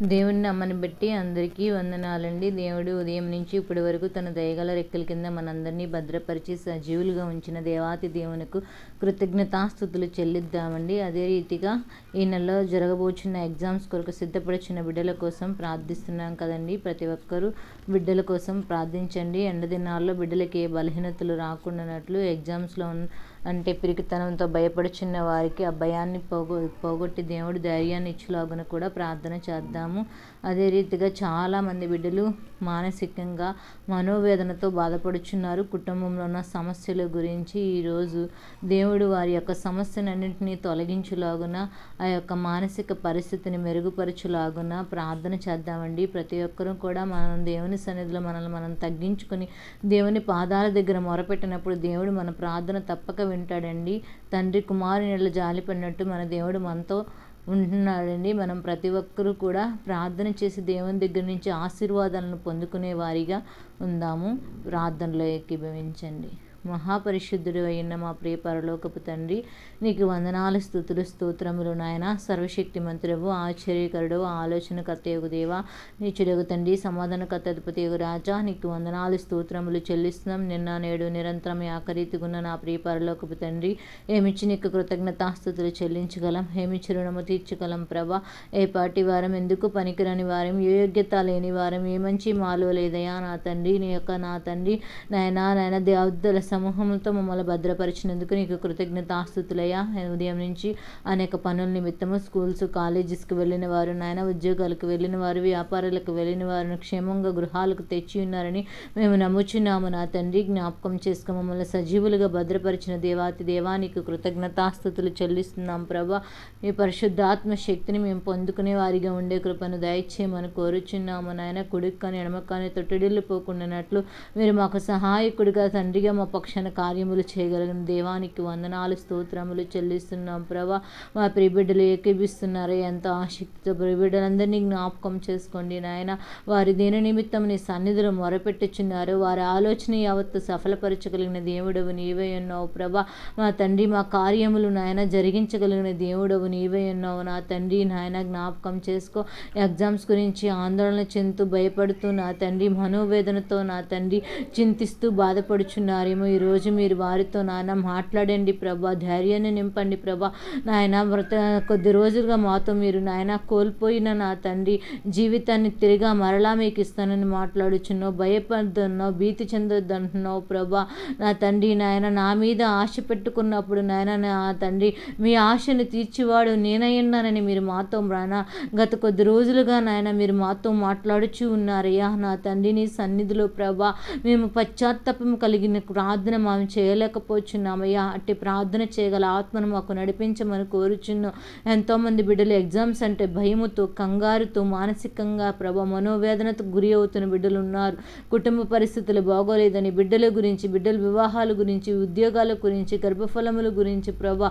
దేవుని నమ్మని బట్టి అందరికీ వందనాలండి. దేవుడు ఉదయం నుంచి ఇప్పటి వరకు తన దయగల రెక్కల కింద మనందరినీ భద్రపరిచి సజీవులుగా ఉంచిన దేవాతి దేవునికి కృతజ్ఞతాస్థుతులు చెల్లిద్దామండి. అదే రీతిగా ఈ నెలలో జరగబోచున్న ఎగ్జామ్స్ కొరకు సిద్ధపడుచున్న బిడ్డల కోసం ప్రార్థిస్తున్నాం కదండి. ప్రతి ఒక్కరూ బిడ్డల కోసం ప్రార్థించండి. ఎండ దినాల్లో బిడ్డలకి ఏ బలహీనతలు రాకుండానట్లు ఎగ్జామ్స్లో అంటే పిరికితనంతో భయపడుచున్న వారికి ఆ భయాన్ని పోగొ పోగొట్టి దేవుడు ధైర్యాన్ని ఇచ్చులాగున కూడా ప్రార్థన చేద్దాం. చేద్దాము అదే రీతిగా చాలామంది బిడ్డలు మానసికంగా మనోవేదనతో బాధపడుచున్నారు. కుటుంబంలో ఉన్న సమస్యల గురించి ఈరోజు దేవుడు వారి యొక్క సమస్యలన్నింటినీ తొలగించులాగున ఆ యొక్క మానసిక పరిస్థితిని మెరుగుపరచులాగున ప్రార్థన చేద్దామండి. ప్రతి ఒక్కరూ కూడా మనం దేవుని సన్నిధిలో మనల్ని మనం తగ్గించుకొని దేవుని పాదాల దగ్గర మొరపెట్టినప్పుడు దేవుడు మన ప్రార్థన తప్పక వింటాడండి. తండ్రి కుమారుని జాలిపడినట్టు మన దేవుడు మనతో ఉంటున్నాడండి. మనం ప్రతి ఒక్కరూ కూడా ప్రార్థన చేసి దేవుని దగ్గర నుంచి ఆశీర్వాదాలను పొందుకునే వారిగా ఉందాము. ప్రార్థనలో ఏకీభవించండి. మహాపరిశుద్ధుడు అయిన మా ప్రియ పరలోకపు తండ్రి నీకు వందనాలు స్థుతులు స్తోత్రములు నాయన. సర్వశక్తి మంత్రువు ఆశ్చర్యకరుడు ఆలోచనకర్తయగు దేవ. నీ చెడుగు తండ్రి సమాధానకర్త అధిపతియగు రాజా. నీకు వందనాలు స్తోత్రములు చెల్లిస్తున్నాం. నిన్న నేడు నిరంతరం ఆకరీతిగున్న నా ప్రియ పరలోకపు తండ్రి ఏమిచ్చి నీకు కృతజ్ఞతాస్థుతులు చెల్లించగలం? ఏమిచ్చి రుణము తీర్చగలం ప్రభా? ఏ పాటి వారం ఎందుకు పనికిరాని వారం? ఏ యోగ్యత లేని వారం? ఏ మంచి మాలో లేదయా నా తండ్రి? నీ యొక్క నా తండ్రి నాయన నాయన దేవద్దల సమూహంతో మమ్మల్ని భద్రపరిచినందుకు నీకు కృతజ్ఞతాస్థుతులయ్యా. ఉదయం నుంచి అనేక పనుల నిమిత్తము స్కూల్స్ కాలేజెస్కి వెళ్ళిన వారు నాయన ఉద్యోగాలకు వెళ్ళిన వారు వ్యాపారాలకు వెళ్ళిన వారిని క్షేమంగా గృహాలకు తెచ్చి ఉన్నారని మేము నమ్ముచున్నాము. నా తండ్రి జ్ఞాపకం చేసుకు మమ్మల్ని సజీవులుగా భద్రపరిచిన దేవాతి దేవా నీకు చెల్లిస్తున్నాం ప్రభా. ఈ పరిశుద్ధాత్మ శక్తిని మేము పొందుకునే వారిగా ఉండే కృపను దయచేయమని కోరుచున్నాము నాయన. కుడికి కానీ ఎడమ కానీ తొట్టడిల్లు పోకుండానట్లు మీరు మాకు సహాయకుడిగా తండ్రిగా మా పక్షాన కార్యములు చేయగలిగిన దేవానికి వందనాలు స్తోత్రములు చెల్లిస్తున్నాం. ప్రభా మా ప్రిబిడ్డలు ఏకీభిస్తున్నారు. ఎంతో ఆసక్తితో ప్రిబిడ్డలందరినీ జ్ఞాపకం చేసుకోండి నాయన. వారి దేని నిమిత్తం నీ సన్నిధిలో మొరపెట్టుచున్నారు. వారి ఆలోచన యావత్తు సఫలపరచగలిగిన దేవుడవు నీవే ఉన్నావు ప్రభా మా తండ్రి మా కార్యములు నాయన జరిగించగలిగిన దేవుడవు నీవే ఉన్నావు నా తండ్రి నాయన జ్ఞాపకం చేసుకో. ఎగ్జామ్స్ గురించి ఆందోళన చెందుతూ భయపడుతూ నా తండ్రి మనోవేదనతో నా తండ్రి చింతిస్తూ బాధపడుచున్నారేమో. ఈరోజు మీరు వారితో నాయన మాట్లాడండి ప్రభా ధైర్యాన్ని నింపండి ప్రభా. నాయన వ్రత కొద్ది రోజులుగా మాతో మీరు నాయన కోల్పోయిన నా తండ్రి జీవితాన్ని తిరిగా మరలా మీకు ఇస్తానని మాట్లాడుచున్నావు. భయపడుతున్నావు భీతి చెందొద్దంటున్నావు ప్రభా. నా తండ్రి నాయన నా మీద ఆశ పెట్టుకున్నప్పుడు నాయన నా తండ్రి మీ ఆశను తీర్చివాడు నేనయ్యున్నానని మీరు మాతో రానా గత కొద్ది రోజులుగా నాయన మీరు మాతో మాట్లాడుచూ ఉన్నారయ్యా. నా తండ్రిని సన్నిధిలో ప్రభా మేము పశ్చాత్తాపం కలిగిన ప్రార్థన మేము చేయలేకపోతున్నామయ్యా అట్టి ప్రార్థన చేయగల ఆత్మను మాకు నడిపించమని కోరుచున్నాం. ఎంతోమంది బిడ్డలు ఎగ్జామ్స్ అంటే భయముతో కంగారుతో మానసికంగా ప్రభ మనోవేదనతో గురి అవుతున్న బిడ్డలు ఉన్నారు. కుటుంబ పరిస్థితులు బాగోలేదని బిడ్డల గురించి బిడ్డల వివాహాల గురించి ఉద్యోగాల గురించి గర్భఫలముల గురించి ప్రభ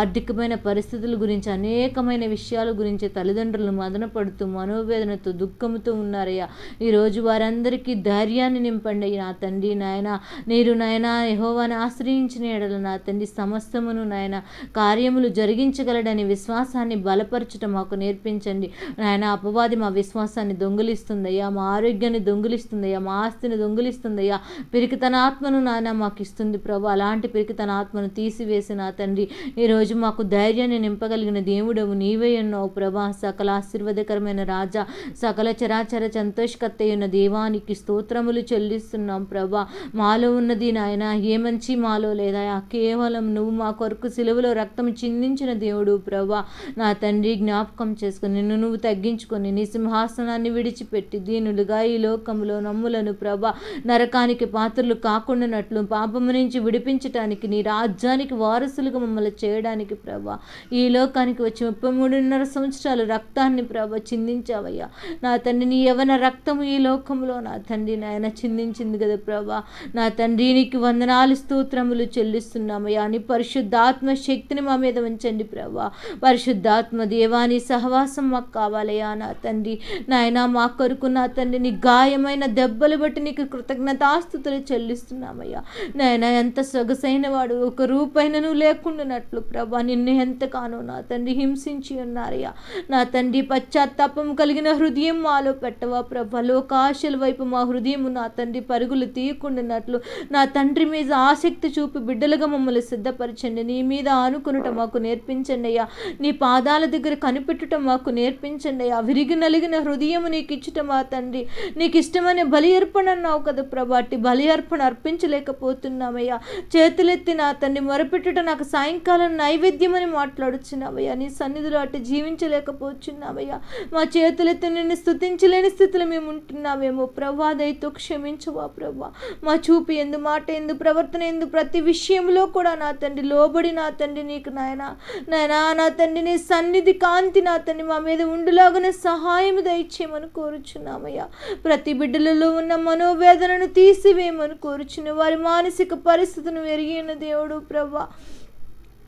ఆర్థికమైన పరిస్థితుల గురించి అనేకమైన విషయాల గురించి తల్లిదండ్రులు మదనపడుతూ మనోవేదనతో దుఃఖముతో ఉన్నారయ్యా. ఈరోజు వారందరికీ ధైర్యాన్ని నింపండి నా తండ్రి నాయన. నీరు నాయన యహోవాను ఆశ్రయించిన ఎడల నా తండ్రి సమస్తమును నాయన కార్యములు జరిగించగలడని విశ్వాసాన్ని బలపరచటం మాకు నేర్పించండి. నాయన అపవాది మా విశ్వాసాన్ని దొంగిలిస్తుందయ్యా మా ఆరోగ్యాన్ని దొంగిలిస్తుందయ్యా మా ఆస్తిని దొంగిలిస్తుందయ్యా. పిరికితన ఆత్మను నాయన మాకు ఇస్తుంది ప్రభు. అలాంటి పిరికితన ఆత్మను తీసివేసి నా తండ్రి ఈరోజు మాకు ధైర్యాన్ని నింపగలిగిన దేవుడవు నీవే ఉన్నావు ప్రభా. సకల ఆశీర్వాదకరమైన రాజా సకల చరాచర సంతోషకర్త దేవానికి స్తోత్రములు చెల్లిస్తున్నాం ప్రభా. మాలో ఉన్నది నాయన ఏ మంచి మాలో లేదా? కేవలం నువ్వు మా కొరకు సిలువలో రక్తం చిందించిన దేవుడు ప్రభా. నా తండ్రి జ్ఞాపకం చేసుకుని నిన్ను నువ్వు తగ్గించుకొని నీ సింహాసనాన్ని విడిచిపెట్టి దీనులుగా ఈ లోకంలో నమ్ములను ప్రభా. నరకానికి పాత్రలు కాకుండానట్లు పాపము నుంచి విడిపించటానికి నీ రాజ్యానికి వారసులుగా మమ్మల్ని చేయడానికి ప్రభా. ఈ లోకానికి వచ్చి ముప్పై మూడున్నర సంవత్సరాలు రక్తాన్ని ప్రభ చిందించావయ్యా. నా తండ్రి నీ యవన రక్తము ఈ లోకంలో నా తండ్రి నాయన చిందించింది కదా ప్రభా. నా తండ్రి నీకు వందనాలు స్తోత్రములు చెల్లిస్తున్నామయ్యా నీ పరిశుద్ధాత్మ శక్తిని మా మీద ఉంచండి ప్రభా. పరిశుద్ధాత్మ దేవాని సహవాసం మాకు కావాలయ్యా నా తండ్రి. నాయన మా కొరకు నా తండ్రి నీ గాయమైన దెబ్బలు బట్టి నీకు కృతజ్ఞతాస్తుతులు చెల్లిస్తున్నామయ్యా నాయన ఎంత సొగసైన వాడు ఒక రూపైనను లేకుండానట్లు ప్రభా. నిన్ను ఎంతగానో నా తండ్రి హింసించి ఉన్నారయ్యా నా తండ్రి పశ్చాత్తాపం కలిగిన హృదయం మాలో పెట్టవా ప్రభా. లోకాశల వైపు మా హృదయము నా తండ్రి పరుగులు తీయకుండానట్లు నా తండ్రి తండ్రి మీద ఆసక్తి చూపి బిడ్డలుగా మమ్మల్ని సిద్ధపరచండి. నీ మీద ఆనుకునుట మాకు నేర్పించండి అయ్యా. నీ పాదాల దగ్గర కనిపెట్టుట మాకు నేర్పించండి అయ్యా. విరిగి నలిగిన హృదయం నీకు ఇచ్చుట మా తండ్రి. నీకు ఇష్టమైన బలి అర్పణ అన్నావు కదా ప్రభా. అట్టి బలి అర్పణ అర్పించలేకపోతున్నామయ్యా చేతులెత్తి నా తండ్రి మొరపెట్టుట నాకు సాయంకాలం నైవేద్యమని మాట్లాడుచున్నావయ్యా నీ సన్నిధిలో అటు జీవించలేకపోతున్నావయ్యా మా చేతులెత్తి నిన్ను స్థుతించలేని స్థితిలో మేము ఉంటున్నామేమో ప్రభా దయతో క్షమించవా ప్రభా. మా చూపు ఎందు మాట ఎందు ప్రవర్తన ఎందు ప్రతి విషయంలో కూడా నా తండ్రి లోబడి నా తండ్రి నీకు నాయన నాయనా నా తండ్రి నీ సన్నిధి కాంతి నా తండ్రి మా మీద ఉండులాగానే సహాయం దయచేయమని కోరుచున్నామయ్యా. ప్రతి బిడ్డలలో ఉన్న మనోవేదనను తీసివేయమని కోరుచున్న వారి మానసిక పరిస్థితిని ఎరిగిన దేవుడు ప్రభా.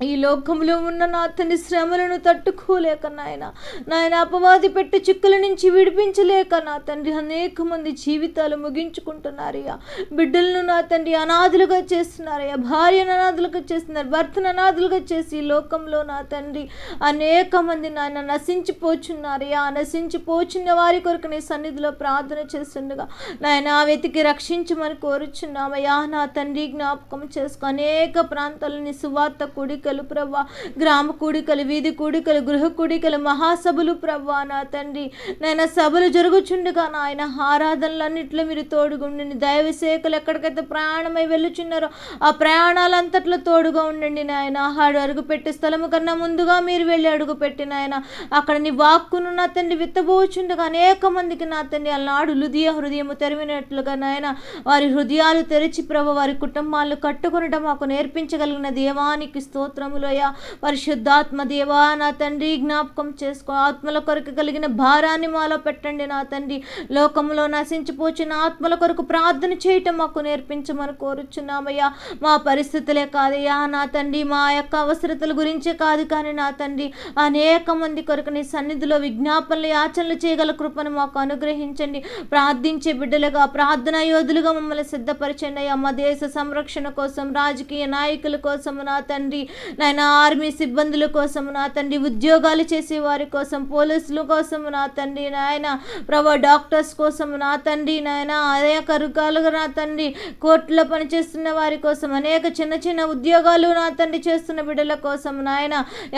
ఈ లోకంలో ఉన్న నా తండ్రి శ్రమలను తట్టుకోలేక నాయన నాయన అపవాది పెట్టి చిక్కుల నుంచి విడిపించలేక నా తండ్రి అనేక మంది జీవితాలు ముగించుకుంటున్నారయ్యా బిడ్డలను నా తండ్రి అనాథులుగా చేస్తున్నారయ్యా భార్యను అనాథులుగా చేస్తున్నారు. భర్తను అనాథులుగా చేసి ఈ లోకంలో నా తండ్రి అనేక మంది నాయన నశించిపోచున్నారయ్యా నశించిపోచున్న వారి కొరకు నీ సన్నిధిలో ప్రార్థన చేస్తుండగా నాయన ఆ వెతికి రక్షించమని కోరుచున్నామయ్యా నా తండ్రి జ్ఞాపకం చేసుకో. అనేక ప్రాంతాలని సువార్త కూడికలు ప్రభా గ్రామ కూడికలు వీధి కూడికలు గృహ కూడికలు మహాసభలు ప్రవ్వా నా తండ్రి. నాయన సభలు జరుగుచుండగా నాయన ఆరాధనలన్నింటిలో మీరు తోడుగుండండి. దైవసేకులు ఎక్కడికైతే ప్రయాణమై వెళ్ళుచున్నారో ఆ ప్రయాణాలంతట్లో తోడుగా ఉండండి నాయన. ఆడు అడుగు పెట్టే స్థలము కన్నా ముందుగా మీరు వెళ్ళి అడుగు పెట్టి నాయన. అక్కడ నీ వాక్కును నా తండ్రి విత్తబోచుండగా అనేక మందికి నా తండ్రి అలనాడు హృదయ హృదయము తెరివినట్లుగా నాయన. వారి హృదయాలు తెరిచి ప్రభు వారి కుటుంబాలు కట్టుకునటం మాకు నేర్పించగలిగిన దేవానికి స్తోత్రములోయ పరిశుద్ధాత్మ దేవా నా తండ్రి జ్ఞాపకం చేసుకో. ఆత్మల కొరకు కలిగిన భారాన్ని మాలో పెట్టండి నా తండ్రి. లోకంలో నశించిపోచిన ఆత్మల కొరకు ప్రార్థన చేయటం మాకు నేర్పించమని కోరుచున్నామయ్యా. మా పరిస్థితులే కాదయ్యా. నా తండ్రి మా యొక్క అవసరతల గురించే కాదు కానీ నా తండ్రి అనేక మంది కొరకు నీ సన్నిధిలో విజ్ఞాపనలు యాచనలు చేయగల కృపను మాకు అనుగ్రహించండి. ప్రార్థించే బిడ్డలుగా ప్రార్థనా యోధులుగా మమ్మల్ని సిద్ధపరచండి అయ్యా. మా దేశ సంరక్షణ కోసం రాజకీయ నాయకుల కోసం నా తండ్రి నాయన ఆర్మీ సిబ్బందుల కోసం నా తండ్రి ఉద్యోగాలు చేసే వారి కోసం పోలీసుల కోసం నా తండ్రి నాయన ప్రభా డాక్టర్స్ కోసం నా తండ్రి నాయన అనేక రకాలుగా నా తండ్రి కోర్టులో పనిచేస్తున్న వారి కోసం అనేక చిన్న చిన్న ఉద్యోగాలు నా తండ్రి చేస్తున్న బిడ్డల కోసం నాయన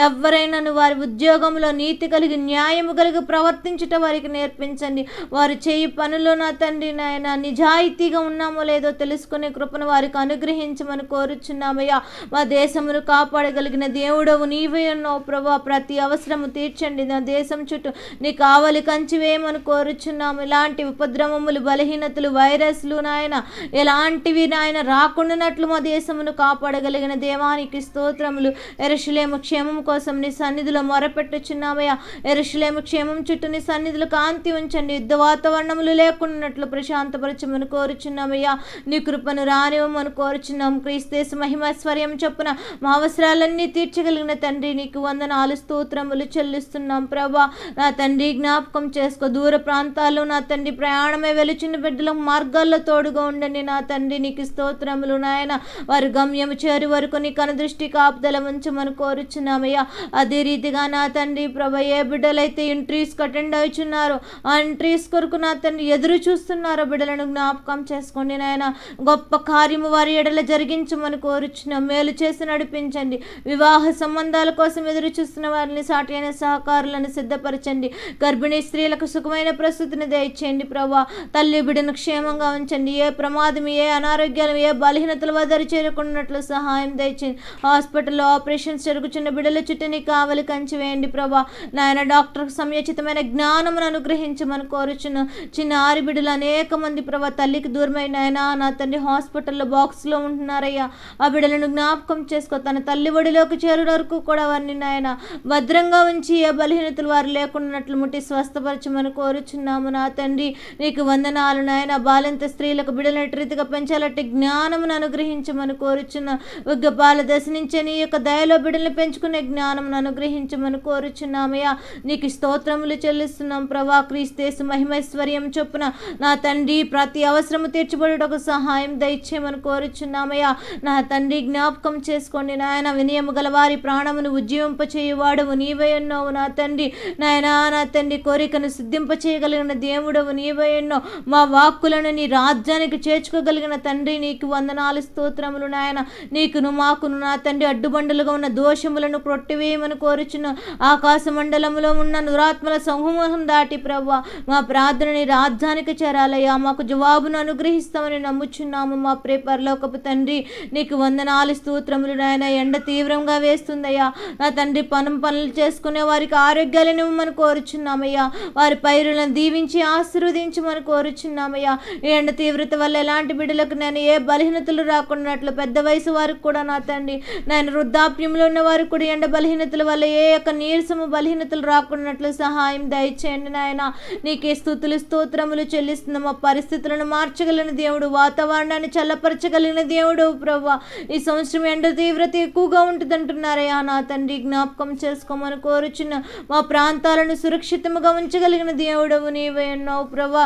ఎవరైనాను వారి ఉద్యోగంలో నీతి కలిగి న్యాయము కలిగి ప్రవర్తించుట వారికి నేర్పించండి. వారు చేయి పనులు నా తండ్రి నాయన నిజాయితీగా ఉన్నామో లేదో తెలుసుకునే కృపను వారికి అనుగ్రహించమని కోరుచున్నామయ్యా. మా దేశమును కాపాడగలిగిన దేవుడవు నీవే ఉన్నావు ప్రభా. ప్రతి అవసరము తీర్చండి. నా దేశం చుట్టూ నీ కావలి కంచివేమని కోరుచున్నాము. ఇలాంటి ఉపద్రవములు బలహీనతలు వైరస్లు నాయన ఎలాంటివి నాయన రాకుండానట్లు మా దేశమును కాపాడగలిగిన దేవానికి స్తోత్రములు. ఎరుషులేము క్షేమం కోసం నీ సన్నిధిలో మొరపెట్టుచున్నామయ్యా. ఎరుషులేము క్షేమం చుట్టూ నీ సన్నిధిలో కాంతి ఉంచండి. యుద్ధ వాతావరణములు లేకున్నట్లు ప్రశాంతపరచమని కోరుచున్నామయ్యా. నీ కృపను రానివ్వమని కోరుచున్నాం క్రీస్తేశ మహిమస్వర్యం చొప్పున మా అవసరం అవసరాలన్నీ తీర్చగలిగిన తండ్రి నీకు వందనాలు స్తోత్రములు చెల్లిస్తున్నాం ప్రభా. నా తండ్రి జ్ఞాపకం చేసుకో. దూర ప్రాంతాల్లో నా తండ్రి ప్రయాణమే వెలుచిన బిడ్డలకు మార్గాల్లో తోడుగా ఉండండి. నా తండ్రి నీకు స్తోత్రములు నాయన. వారి గమ్యము చేరు వరకు నీ కనుదృష్టి కాపుదల ఉంచమని కోరుచున్నామయ్యా. అదే రీతిగా నా తండ్రి ప్రభ ఏ బిడ్డలైతే ఇంట్రీస్కి అటెండ్ అవుచున్నారో ఆ ఇంట్రీస్ కొరకు నా తండ్రి ఎదురు చూస్తున్నారో బిడ్డలను జ్ఞాపకం చేసుకోండి నాయన. గొప్ప కార్యము వారి ఎడల జరిగించమని కోరుచున్నాం. మేలు చేసి నడిపించండి. వివాహ సంబంధాల కోసం ఎదురు చూస్తున్న వారిని సాటి అయిన సహకారులను సిద్ధపరచండి. గర్భిణీ స్త్రీలకు సుఖమైన ప్రస్తుతిని దయచేయండి ప్రభా. తల్లి బిడ్డను క్షేమంగా ఉంచండి. ఏ ప్రమాదం ఏ అనారోగ్యాలు ఏ బలహీనతలు వదరి చేరుకున్నట్లు సహాయం దయచేయండి. హాస్పిటల్లో ఆపరేషన్స్ జరుగుతున్న బిడ్డల చుట్టూని కావలి కంచి వేయండి ప్రభా. నాయన డాక్టర్కు సమయోచితమైన జ్ఞానమును అనుగ్రహించమని కోరుచున్న చిన్న ఆరి బిడ్డలు అనేక మంది ప్రభా తల్లికి దూరమైన ఆయన నా తండ్రి హాస్పిటల్లో బాక్స్లో ఉంటున్నారయ్యా. ఆ బిడ్డలను జ్ఞాపకం చేసుకో. తన తల్లి తల్లి ఒడిలోకి చేరుడు వరకు కూడా వారిని నాయన భద్రంగా ఉంచి ఏ బలహీనతలు వారు లేకున్నట్లు ముట్టి స్వస్థపరచమని కోరుచున్నాము. నా తండ్రి నీకు వందనాలు నాయన. బాలింత స్త్రీలకు బిడలటి రీతిగా పెంచాలంటే జ్ఞానమును అనుగ్రహించమని కోరుచున్న ఉగ్గపాల దశ నుంచే నీ యొక్క దయలో బిడల్ని పెంచుకునే జ్ఞానమును అనుగ్రహించమని కోరుచున్నామయ్యా. నీకు స్తోత్రములు చెల్లిస్తున్నాం ప్రభా. క్రీస్తేసు మహిమైశ్వర్యం చొప్పున నా తండ్రి ప్రతి అవసరము తీర్చబడుటకు సహాయం దయచేయమని కోరుచున్నామయ్యా. నా తండ్రి జ్ఞాపకం చేసుకోండి నాయన. వినయము గల వారి ప్రాణమును ఉజ్జీవింపచేయువాడవు నీవై ఉన్నావు నా తండ్రి. నాయనా నా తండ్రి కోరికను సిద్ధింపచేయగలిగిన దేవుడవు నీవై ఉన్నావు మా వాక్కులను నీ రాజ్యానికి చేర్చుకోగలిగిన తండ్రి నీకు వందనాలు స్తోత్రములు నాయన. నీకును మాకును నా తండ్రి అడ్డుబండలుగా ఉన్న దోషములను కొట్టివేయమని కోరుచున్న ఆకాశ మండలంలో ఉన్న నురాత్మల సమూహం దాటి ప్రవ్వ మా ప్రార్థనని రాజ్యానికి చేరాలయ్యా. మాకు జవాబును అనుగ్రహిస్తామని నమ్ముచున్నాము మా ప్రే పరలోకపు తండ్రి. నీకు వందనాలు స్తోత్రములు నాయన. ఎండ తీవ్రంగా వేస్తుందయ్యా. నా తండ్రి పనం పనులు చేసుకునే వారికి ఆరోగ్యాలను ఇవ్వమని కోరుచున్నామయ్యా. వారి పైరులను దీవించి ఆశీర్వదించమని కోరుచున్నామయ్యా. ఈ ఎండ తీవ్రత వల్ల ఎలాంటి బిడ్డలకు నేను ఏ బలహీనతలు రాకుండాట్లు పెద్ద వయసు వారికి కూడా నా తండ్రి నేను వృద్ధాప్యంలో ఉన్న వారికి కూడా ఎండ బలహీనతల వల్ల ఏ యొక్క నీరసము బలహీనతలు రాకుండాట్లు సహాయం దయచేయండి నాయన. నీకే స్థుతులు స్తోత్రములు చెల్లిస్తున్న. మా పరిస్థితులను మార్చగలిగిన దేవుడు వాతావరణాన్ని చల్లపరచగలిగిన దేవుడు ప్రభా ఈ సంవత్సరం ఎండ తీవ్రత ఎక్కువగా ఉంటుందంటున్నారయ్యా నా తండ్రి. జ్ఞాపకం చేసుకోమని కోరుచున్న మా ప్రాంతాలను సురక్షితముగా ఉంచగలిగిన దేవుడవు నీవే ఉన్నావు ప్రభా.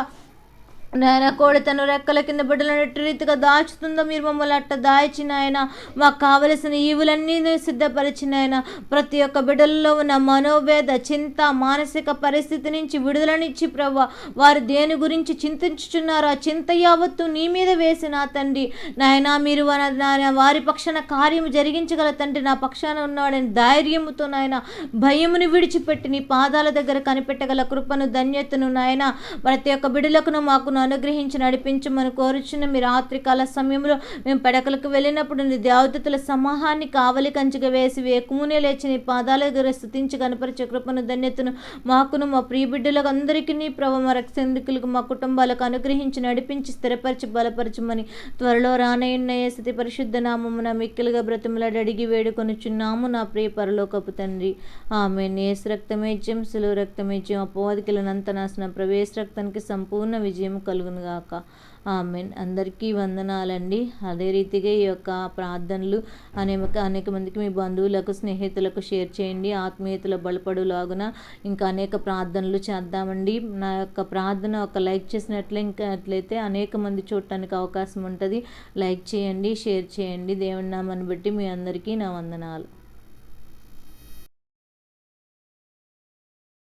నాయన కోడి తన రెక్కల కింద బిడ్డలను రీతిగా దాచుతుందో మీరు మమ్మల్ని అట్ట దాచిన ఆయన మాకు కావలసిన ఈవులన్నీ సిద్ధపరిచిన ఆయన ప్రతి ఒక్క బిడ్డల్లో ఉన్న మనోవేద చింత మానసిక పరిస్థితి నుంచి విడుదలనిచ్చి ప్రభా వారు దేని గురించి చింతించుచున్నారో ఆ చింత యావత్తు నీ మీద వేసిన తండ్రి. నాయన మీరు నాయన వారి పక్షాన కార్యము జరిగించగల తండ్రి నా పక్షాన ఉన్నాడని ధైర్యముతో నాయన భయముని విడిచిపెట్టి నీ పాదాల దగ్గర కనిపెట్టగల కృపను ధన్యతను నాయన. ప్రతి ఒక్క బిడ్డలకును మాకును అనుగ్రహించి నడిపించమని కోరుచున్న మీ రాత్రికాల సమయంలో మేము పడకలకు వెళ్ళినప్పుడు నీ దేవతల సమూహాన్ని కావలి కంచిగా వేసి వేకుమునే లేచి నీ పాదాల దగ్గర స్థుతించి కనపరిచే కృపను ధన్యతను మాకును మా ప్రియ బిడ్డలకు అందరికీ నీ ప్రభు మా రక్షకులకు మా కుటుంబాలకు అనుగ్రహించి నడిపించి స్థిరపరిచి బలపరచమని త్వరలో రానయ్యున్న స్థితి పరిశుద్ధ నామమున మిక్కిలుగా బ్రతిమలాడి అడిగి వేడుకొనుచున్నాము నా ప్రియ పరలోకపు తండ్రి. ఆమె నేస్ రక్తమేజ్యం సులువు రక్తమేజ్యం అపవాదికలనంత నాశనం ప్రవేశ రక్తానికి సంపూర్ణ విజయం కలుగును గాక. ఆమెన్. అందరికీ వందనాలండి. అదే రీతిగా ఈ యొక్క ప్రార్థనలు అనేక అనేక మందికి మీ బంధువులకు స్నేహితులకు షేర్ చేయండి. ఆత్మీయతలు బలపడులాగున ఇంకా అనేక ప్రార్థనలు చేద్దామండి. నా యొక్క ప్రార్థన ఒక లైక్ చేసినట్లే ఇంకా అట్లయితే అనేక మంది చూడటానికి అవకాశం ఉంటుంది. లైక్ చేయండి షేర్ చేయండి. దేవుడి నామాన్ని బట్టి మీ అందరికీ నా వందనాలు.